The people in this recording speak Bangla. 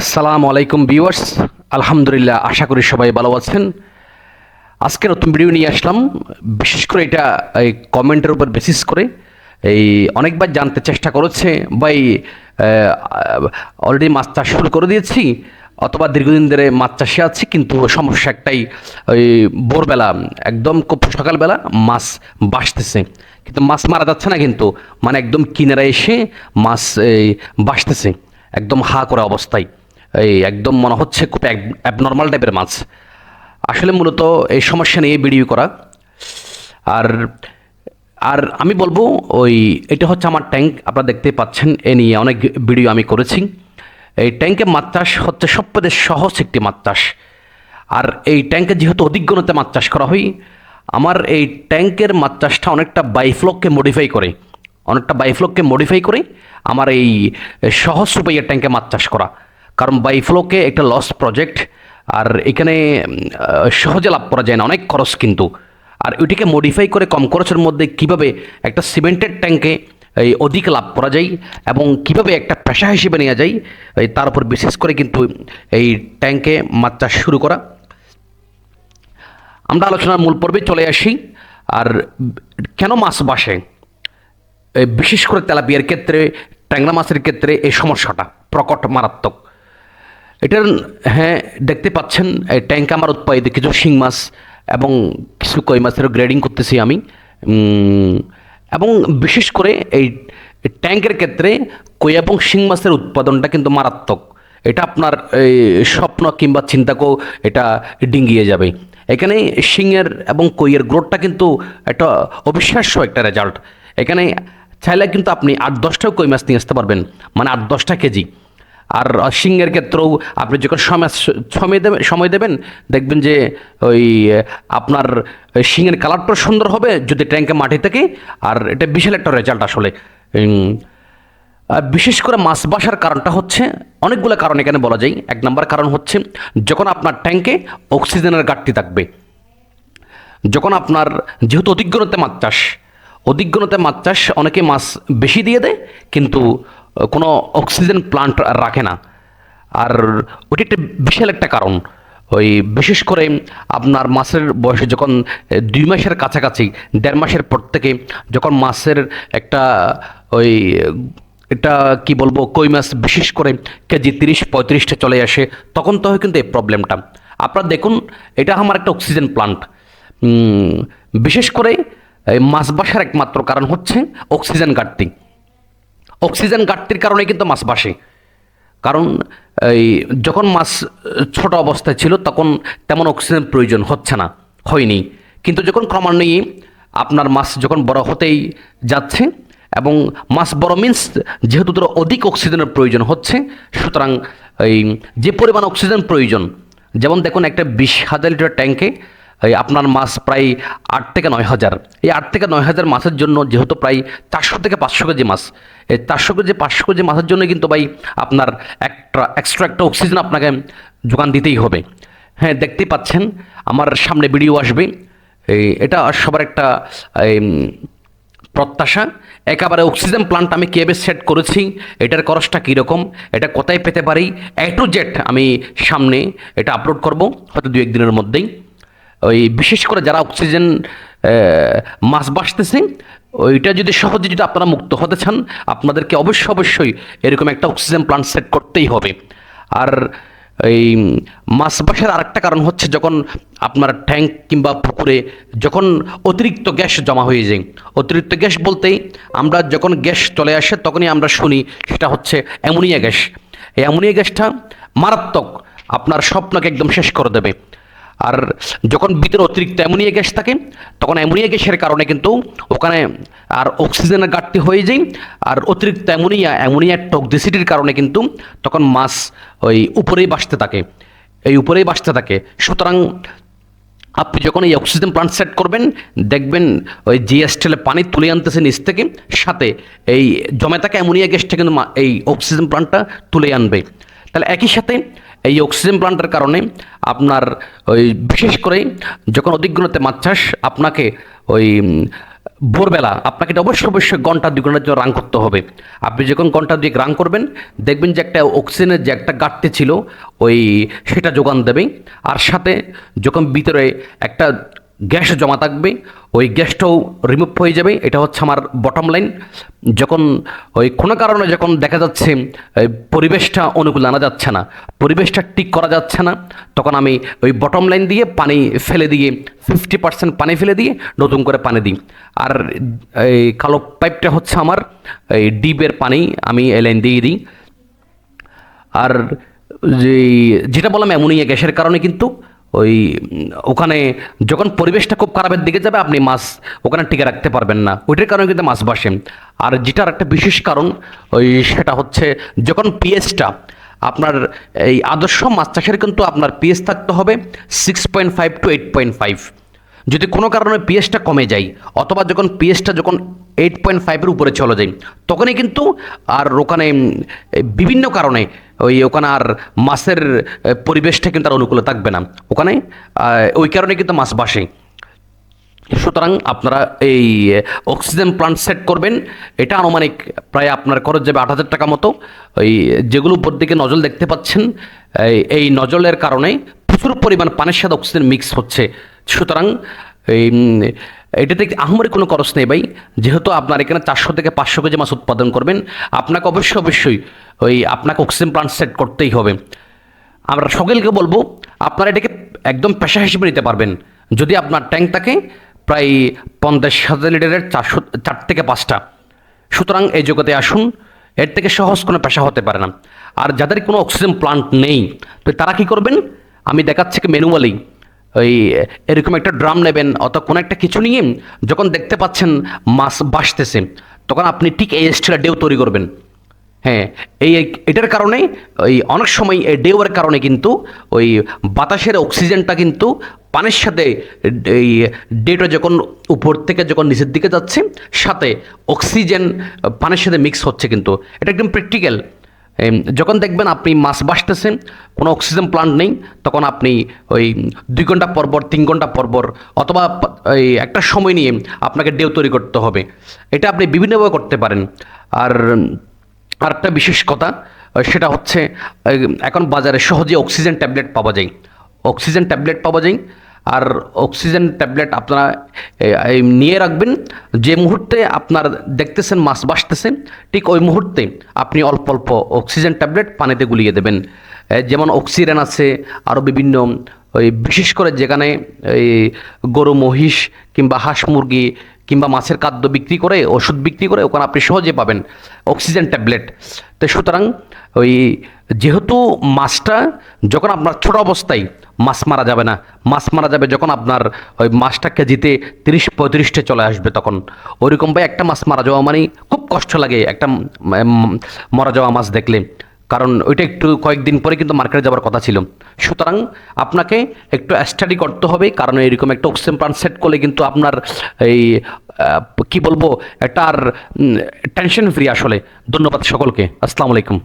আসসালামু আলাইকুম ভিউয়ার্স। আলহামদুলিল্লাহ, আশা করি সবাই ভালো আছেন। আজকে নতুন ভিডিও নিয়ে আসলাম। বিশেষ করে এটা এই কমেন্টের উপর বেসিস করে এই অনেকবার জানতে চেষ্টা করেছে বা এই অলরেডি মাছ চাষ শুরু করে দিয়েছি, অথবা দীর্ঘদিন ধরে মাছ চাষে আছি, কিন্তু সমস্যা একটাই, ওই ভোরবেলা, একদম খুব সকালবেলা মাছ বাসতেছে। কিন্তু মাছ মারা যাচ্ছে না কিন্তু মানে একদম কিনারা এসে মাছ বাসতেছে, একদম হা করা অবস্থায়। এই একদম মনে হচ্ছে খুব অ্যাবনর্মাল টাইপের মাছ। আসলে মূলত এই সমস্যা নিয়ে ভিডিও করা। আর আর আমি বলব ওই, এটা হচ্ছে আমার ট্যাঙ্ক আপনারা দেখতে পাচ্ছেন, এ নিয়ে অনেক ভিডিও আমি করেছি। এই ট্যাঙ্কে মাছ চাষ হচ্ছে সবথেকে সহজ একটি মাছ চাষ। আর এই ট্যাঙ্কে যেহেতু অধিগ্রণতে মাছ চাষ করা হয়, আমার এই ট্যাঙ্কের মাছ চাষটা অনেকটা বাইফ্লককে মডিফাই করে। অনেকটা বাইফ্লককে মডিফাই করে আমার এই সহজ উপায়ে ট্যাঙ্কে মাছ চাষ করা। কারণ বাইফ্লোকে একটা লস প্রজেক্ট আর এখানে সহজে লাভ করা যায় না, অনেক খরচ কিন্তু। আর ওইটিকে মডিফাই করে কম খরচের মধ্যে কীভাবে একটা সিমেন্টেড ট্যাঙ্কে এই, অধিক লাভ করা যায় এবং কীভাবে একটা পেশা হিসেবে নেওয়া যায় তার উপর বিশেষ করে কিন্তু এই ট্যাঙ্কে মাছ চাষ শুরু করা। আমরা আলোচনার মূল পর্বে চলে আসি, আর কেন মাছ বাসে? বিশেষ করে তেলাপিয়ার ক্ষেত্রে, ট্যাংরা মাছের ক্ষেত্রে এই সমস্যাটা প্রকট মারাত্মক। এটার হ্যাঁ দেখতে পাচ্ছেন, এই ট্যাঙ্ক আমার উৎপাদিত, কিছু শিং মাছ এবং কিছু কই মাছেরও গ্রেডিং করতেছি আমি। এবং বিশেষ করে এই ট্যাঙ্কের ক্ষেত্রে কই এবং শিং মাছের উৎপাদনটা কিন্তু মারাত্মক। এটা আপনার, এই স্বপ্ন কিংবা চিন্তাকেও এটা ডিঙ্গিয়ে যাবে। এখানে শিংয়ের এবং কইয়ের গ্রোথটা কিন্তু একটা অবিশ্বাস্য একটা রেজাল্ট এখানে চাইলে কিন্তু আপনি আট দশটাও কই মাছ নিয়ে আসতে পারবেন মানে আট দশটা কেজি। আর সিংহের ক্ষেত্রেও আপনি যখন সময় সময় দেবেন সময় দেবেন, দেখবেন যে ওই, আপনার সিংহের কালারটা সুন্দর হবে যদি ট্যাঙ্কে মাটি থাকে। আর এটা বিশাল একটা রেজাল্ট আসলে। বিশেষ করে মাছ বাসার কারণটা হচ্ছে, অনেকগুলো কারণ এখানে বলা যায়। এক নম্বর কারণ হচ্ছে, যখন আপনার ট্যাঙ্কে অক্সিজেনের ঘাটতি থাকবে, যখন আপনার যেহেতু অধিগ্রণতে মাছ চাষ অধিগ্রণতে মাছ চাষ অনেকে মাছ বেশি দিয়ে দেয়, কিন্তু কোনো অক্সিজেন প্লান্ট আর রাখে না। আর ওটি একটা বিশাল একটা কারণ। ওই বিশেষ করে আপনার মাছের বয়স যখন দুই মাসের কাছাকাছি, দেড় মাসের পর থেকে যখন মাছের একটা, ওই এটা কি বলব, কই মাছ বিশেষ করে কেজি তিরিশ, পঁয়ত্রিশটা চলে আসে, তখন তো হয় কিন্তু এই প্রবলেমটা আপনারা দেখুন, এটা আমার একটা অক্সিজেন প্লান্ট বিশেষ করে মাছ বাসার একমাত্র কারণ হচ্ছে অক্সিজেন ঘাটতি। অক্সিজেন ঘাটতির কারণে কিন্তু মাছ বাসে কারণ এই যখন মাছ ছোট অবস্থায় ছিল, তখন তেমন অক্সিজেন প্রয়োজন হচ্ছে না, হয়নি। কিন্তু যখন ক্রমান্বয়ে আপনার মাছ যখন বড় হতেই যাচ্ছে এবং মাছ বড় মিন্স যেহেতু তোর অধিক অক্সিজেনের প্রয়োজন হচ্ছে, সুতরাং এই যে পরিমাণ অক্সিজেন প্রয়োজন, যেমন দেখুন একটা বিশ হাজার লিটার ট্যাঙ্কে আপনার মাছ প্রায় আট থেকে নয় হাজার। এই আট থেকে নয় হাজার মাছের জন্য যেহেতু প্রায় চারশো থেকে পাঁচশো কেজি মাছ এই চারশো কেজি পাঁচশো কেজি মাছের জন্য কিন্তু ভাই আপনার একটা এক্সট্রা একটা অক্সিজেন আপনাকে যোগান দিতেই হবে। হ্যাঁ দেখতেই পাচ্ছেন, আমার সামনে ভিডিও আসবে। এটা সবার একটা প্রত্যাশা। একেবারে অক্সিজেন প্লান্ট আমি কীভাবে সেট করেছি, এটার খরচটা কীরকম, এটা কোথায় পেতে পারি এ টু জেড আমি সামনে এটা আপলোড করব, হয়তো দু একদিনের মধ্যেই। ওই বিশেষ করে যারা অক্সিজেন মাছ বাসতেছে ওইটা যদি সহজে যদি আপনারা মুক্ত হতে চান, আপনাদেরকে অবশ্যই অবশ্যই এরকম একটা অক্সিজেন প্লান্ট সেট করতেই হবে। আর এই মাছ বাসার আরেকটা কারণ হচ্ছে যখন আপনার ট্যাঙ্ক কিংবা পুকুরে যখন অতিরিক্ত গ্যাস জমা হয়ে যায়, অতিরিক্ত গ্যাস বলতেই আমরা যখন গ্যাস চলে আসে তখনই আমরা শুনি সেটা হচ্ছে অ্যামোনিয়া গ্যাস। এই অ্যামোনিয়া গ্যাসটা মারাত্মক, আপনার স্বপ্নকে একদম শেষ করে দেবে। আর যখন ভিতরে অতিরিক্ত অ্যামোনিয়া গ্যাস থাকে, তখন অ্যামোনিয়া গ্যাসের কারণে কিন্তু ওখানে আর অক্সিজেনের ঘাটতি হয়ে যায়। আর অতিরিক্ত অ্যামোনিয়া অ্যামোনিয়ার টক্সিসিটির কারণে কিন্তু তখন মাছ ওই উপরেই বাসতে থাকে। এই উপরেই বাসতে থাকে। সুতরাং আপনি যখন এই অক্সিজেন প্লান্ট সেট করবেন, দেখবেন ওই জিএসটেলে পানি তুলে আনতেছে নিচ থেকে, সাথে এই জমে থাকা অ্যামোনিয়া গ্যাসটা কিন্তু এই অক্সিজেন প্লান্টটা তুলে আনবে। তাহলে একই সাথে এই অক্সিজেন প্লান্টের কারণে আপনার ওই বিশেষ করে যখন অধিগ্রণতে মাছ চাষ, আপনাকে ওই ভোরবেলা আপনাকে এটা অবশ্যই অবশ্যই ঘণ্টা দুই ঘণ্টার জন্য রান করতে হবে। আপনি যখন ঘণ্টা দুই রান করবেন, দেখবেন যে একটা অক্সিজেনের যে একটা ঘাটতি ছিল, ওই সেটা যোগান দেবে। আর সাথে যখন ভিতরে একটা গ্যাস জমা থাকবে, ওই গ্যাসটাও রিমুভ হয়ে যাবে। এটা হচ্ছে আমার বটম লাইন যখন ওই কোনো কারণে যখন দেখা যাচ্ছে পরিবেশটা অনুকূল আনা যাচ্ছে না, পরিবেশটা ঠিক করা যাচ্ছে না, তখন আমি ওই বটম লাইন দিয়ে পানি ফেলে দিয়ে ফিফটি পার্সেন্ট পানি ফেলে দিয়ে নতুন করে পানি দিই। আর এই কালো পাইপটা হচ্ছে আমার, এই ডিপের পানি আমি এই লাইন দিয়ে দিই। আর যে যেটা বললাম অ্যামোনিয়া গ্যাসের কারণে কিন্তু ওই, ওখানে যখন পরিবেশটা খুব খারাপের দিকে যাবে, আপনি মাছ ওখানে টিকে রাখতে পারবেন না। ওইটার কারণে কিন্তু মাছ বাসে আর যেটার একটা বিশেষ কারণ, ওই সেটা হচ্ছে যখন পিএসটা, আপনার এই আদর্শ মাছ চাষের কিন্তু আপনার পিএস থাকতে হবে six point five to eight point five যদি কোনো কারণে পিএসটা কমে যায়, অথবা যখন পিএসটা যখন এইট পয়েন্ট ফাইভের উপরে চলে যায়। তখনই কিন্তু আর ওখানে বিভিন্ন কারণে ওই ওখানে আর মাছের পরিবেশটা কিন্তু আর অনুকূলে থাকবে না। ওখানে ওই কারণে কিন্তু মাছ বাসে। সুতরাং আপনারা এই অক্সিজেন প্লান্ট সেট করবেন। এটা আনুমানিক প্রায় আপনার খরচ যাবে আট হাজার টাকা মতো। ওই যেগুলো উপর দিকে নজল দেখতে পাচ্ছেন, এই- নজলের কারণে প্রচুর পরিমাণ পানির সাথে অক্সিজেন মিক্স হচ্ছে। সুতরাং এই এটাতে আহমরি কোনো খরচ নেই ভাই। যেহেতু আপনার এখানে চারশো থেকে পাঁচশো কেজি মাছ উৎপাদন করবেন, আপনাকে অবশ্যই অবশ্যই ওই আপনাকে অক্সিজেন প্লান্ট সেট করতেই হবে। আমরা সকলকে বলব, আপনারা এটাকে একদম পেশা হিসেবে নিতে পারবেন। যদি আপনার ট্যাঙ্ক থাকে, প্রায় পঞ্চাশ হাজার লিটারের চারশো, চার থেকে পাঁচটা। সুতরাং এই জগতে আসুন, এর থেকে সহজ কোনো পেশা হতে পারে না। আর যাদের কোনো অক্সিজেন প্লান্ট নেই, তো তারা কি করবেন? আমি দেখাচ্ছি কি ম্যানুয়ালি ওই এরকম একটা ড্রাম নেবেন অথবা কোনো একটা কিছু নিয়ে যখন দেখতে পাচ্ছেন মাছ বাসতেছে তখন আপনি ঠিক এই স্টিলের ডেউ তৈরি করবেন। হ্যাঁ এই এটার কারণে ওই অনেক সময় এই ডেউয়ের কারণে কিন্তু ওই বাতাসের অক্সিজেনটা কিন্তু পানির সাথে এই ডেটা যখন উপর থেকে যখন নিচের দিকে যাচ্ছে, সাথে অক্সিজেন পানির সাথে মিক্স হচ্ছে কিন্তু। এটা একদম প্র্যাকটিক্যাল যখন দেখবেন আপনি মাছ বাসতেছেন কোনো অক্সিজেন প্লান্ট নেই, তখন আপনি ওই দুই ঘণ্টা পরপর তিন ঘণ্টা পরপর অথবা ওই একটা সময় নিয়ে আপনাকে ডেউ তৈরি করতে হবে। এটা আপনি বিভিন্নভাবে করতে পারেন। আর, আরেকটা বিশেষ কথা সেটা হচ্ছে এখন বাজারে সহজে অক্সিজেন ট্যাবলেট পাওয়া যায়। অক্সিজেন ট্যাবলেট পাওয়া যায় আর অক্সিজেন ট্যাবলেট আপনারা নিয়ে রাখবেন। যে মুহূর্তে আপনার দেখতেছেন মাছ বাসতেছে, ঠিক ওই মুহূর্তে আপনি অল্প অল্প অক্সিজেন ট্যাবলেট পানিতে গুলিয়ে দেবেন। যেমন অক্সিজেন আছে আরও বিভিন্ন, ওই বিশেষ করে যেখানে, এই গরু, মহিষ কিংবা হাঁস, মুরগি কিংবা মাছের খাদ্য বিক্রি করে, ওষুধ বিক্রি করে, ওখানে আপনি সহজে পাবেন অক্সিজেন ট্যাবলেট তো সুতরাং ওই যেহেতু মাছটা যখন আপনার ছোট অবস্থায় মাছ মারা যাবে না, মাছ মারা যাবে যখন আপনার ওই মাছটা কেজিতে তিরিশ পঁয়ত্রিশটে চলে আসবে তখন। ওইরকম ভাই একটা মাছ মারা যাওয়া মানে খুব কষ্ট লাগে একটা মরা যাওয়া মাছ দেখলে। কারণ ওইটা একটু কয়েকদিন পরে কিন্তু মার্কেটে যাওয়ার কথা ছিল। সুতরাং আপনাকে একটু স্টাডি করতে হবে, কারণ এরকম একটা অক্সিজেন প্লান্ট সেট করলে কিন্তু আপনার এই কি বলব একটা আর টেনশন ফ্রি আসলে। ধন্যবাদ সকলকে। আসসালামু আলাইকুম।